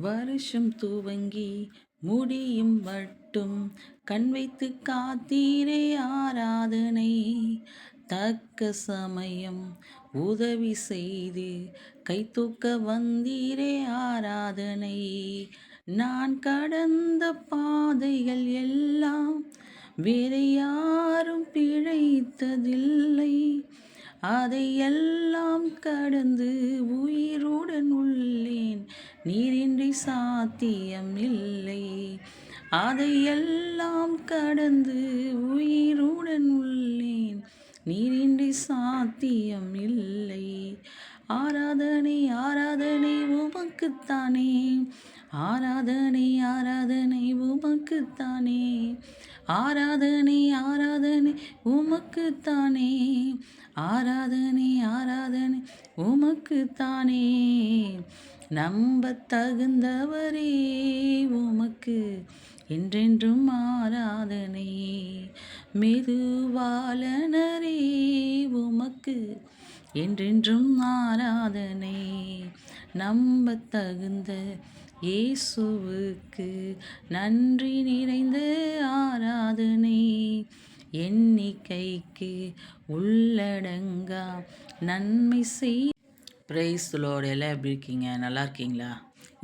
வருஷம் துவங்கி முடியும் மட்டும் கண் வைத்து காத்தீரே ஆராதனை. தக்க சமயம் உதவி செய்து கை தூக்க வந்தீரே ஆராதனை. நான் கடந்த பாதைகள் எல்லாம் வேறு யாரும் பிழைத்ததில்லை. அதையெல்லாம் கடந்து நீரின்றி சாத்தியம் இல்லை. அதையெல்லாம் கடந்து உயிருடன் உள்ளேன். நீரின்றி சாத்தியம் இல்லை. ஆராதனை ஆராதனை உமக்குத்தானே. ஆராதனை ஆராதனை உமக்குத்தானே. ஆராதனை ஆராதனை உமக்குத்தானே. ஆராதனை ஆராதனை உமக்குத்தானே. நம்ப தகுந்தவரே உமக்கு என்றென்றும் ஆராதனை. மெதுவாளனரே உமக்கு என்றென்றும் ஆராதனை. நம்ப தகுந்த இயேசுவுக்கு நன்றி நிறைந்த ஆராதனை. எண்ணிக்கைக்கு உள்ளடங்கா நன்மை செய் பிரைஸ் எல்லாம் எப்படி இருக்கீங்க? நல்லா இருக்கீங்களா?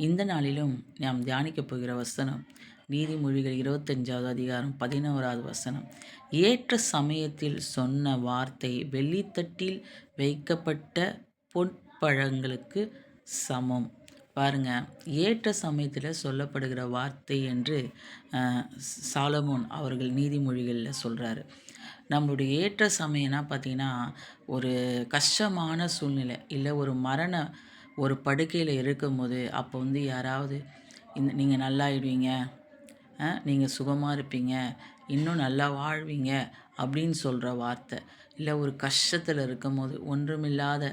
இந்த நாளிலும் நாம் தியானிக்கப் போகிற வசனம் நீதிமொழிகள் இருபத்தஞ்சாவது அதிகாரம் பதினோராவது வசனம். ஏற்ற சமயத்தில் சொன்ன வார்த்தை வெள்ளித்தட்டில் வைக்கப்பட்ட பொற்பழங்களுக்கு சமம். பாருங்கள் ஏற்ற சமயத்தில் சொல்லப்படுகிற வார்த்தை என்று சாலமோன் அவர்கள் நீதிமொழிகளில் சொல்கிறாரு நம்மளுடைய ஏற்ற சமயம்னா பார்த்திங்கன்னா ஒரு கஷ்டமான சூழ்நிலை இல்லை ஒரு மரண ஒரு படுக்கையில் இருக்கும்போது அப்போ வந்து யாராவது இந்த நீங்கள் நல்லாயிடுவீங்க நீங்கள் சுகமாக இருப்பீங்க இன்னும் நல்லா வாழ்வீங்க அப்படின்னு சொல்கிற வார்த்தை இல்லை ஒரு கஷ்டத்தில் இருக்கும்போது ஒன்றுமில்லாத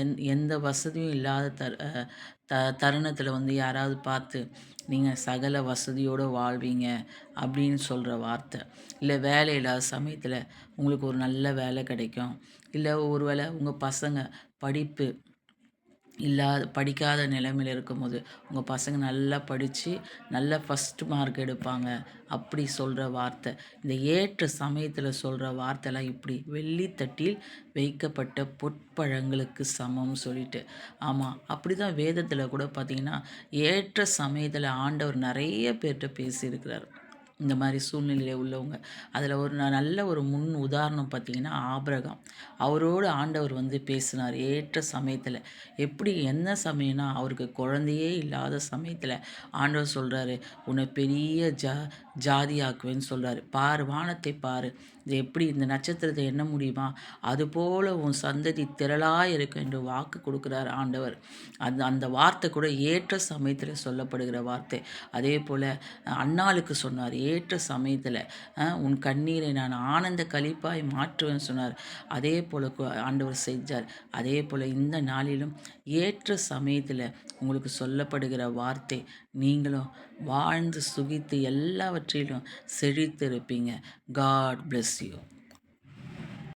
எந் எந்த வசதியும் இல்லாத தர் த தருணத்தில் வந்து யாராவது பார்த்து நீங்கள் சகல வசதியோடு வாழ்வீங்க அப்படின்னு சொல்கிற வார்த்தை. இல்லை வேலை இல்லாத சமயத்தில் உங்களுக்கு ஒரு நல்ல வேலை கிடைக்கும். இல்லை ஒரு வேளை உங்கள் பசங்க படிப்பு இல்லாத படிக்காத நிலைமையில் இருக்கும்போது உங்கள் பசங்க நல்லா படித்து நல்லா ஃபஸ்ட்டு மார்க் எடுப்பாங்க. அப்படி சொல்கிற வார்த்தை. இந்த ஏற்ற சமயத்தில் சொல்கிற வார்த்தைலாம் இப்படி வெள்ளித்தட்டில் வைக்கப்பட்ட பொற்பழங்களுக்கு சமம்னு சொல்லிட்டு. ஆமாம் அப்படி தான் வேதத்தில் கூட பார்த்திங்கன்னா ஏற்ற சமயத்தில் ஆண்டவர் நிறைய பேர்கிட்ட பேசியிருக்கிறார். இந்த மாதிரி சூழ்நிலையில் உள்ளவங்க. அதில் ஒரு நல்ல ஒரு முன் உதாரணம் பார்த்திங்கன்னா ஆபிரகாம். அவரோடு ஆண்டவர் வந்து பேசினார். ஏற்ற சமயத்தில். எப்படி என்ன சமயம்னா அவருக்கு குழந்தையே இல்லாத சமயத்தில் ஆண்டவர் சொல்கிறாரு உன்னை பெரிய ஜா ஜாதியாக்குவேன்னு சொல்கிறாரு பார் வானத்தை பாரு. இது எப்படி இந்த நட்சத்திரத்தை என்ன முடியுமா? அதுபோல் உன் சந்ததி திரளாக இருக்கும் என்று வாக்கு கொடுக்குறார் ஆண்டவர். அந்த அந்த வார்த்தை கூட ஏற்ற சமயத்தில் சொல்லப்படுகிற வார்த்தை. அதே போல் அண்ணாளுக்கு சொன்னார் ஏற்ற சமயத்தில் உன் கண்ணீரை நான் ஆனந்த கழிப்பாய் மாற்றுவேன்னு சொன்னார். அதே போல் ஆண்டவர் செஞ்சார். அதே போல் இந்த நாளிலும் ஏற்ற சமயத்தில் உங்களுக்கு சொல்லப்படுகிற வார்த்தை நீங்களும் வாழ்ந்து சுகித்து எல்லாவற்றிலும் செழித்து இருப்பீங்க காட் பிளெஸ் யூ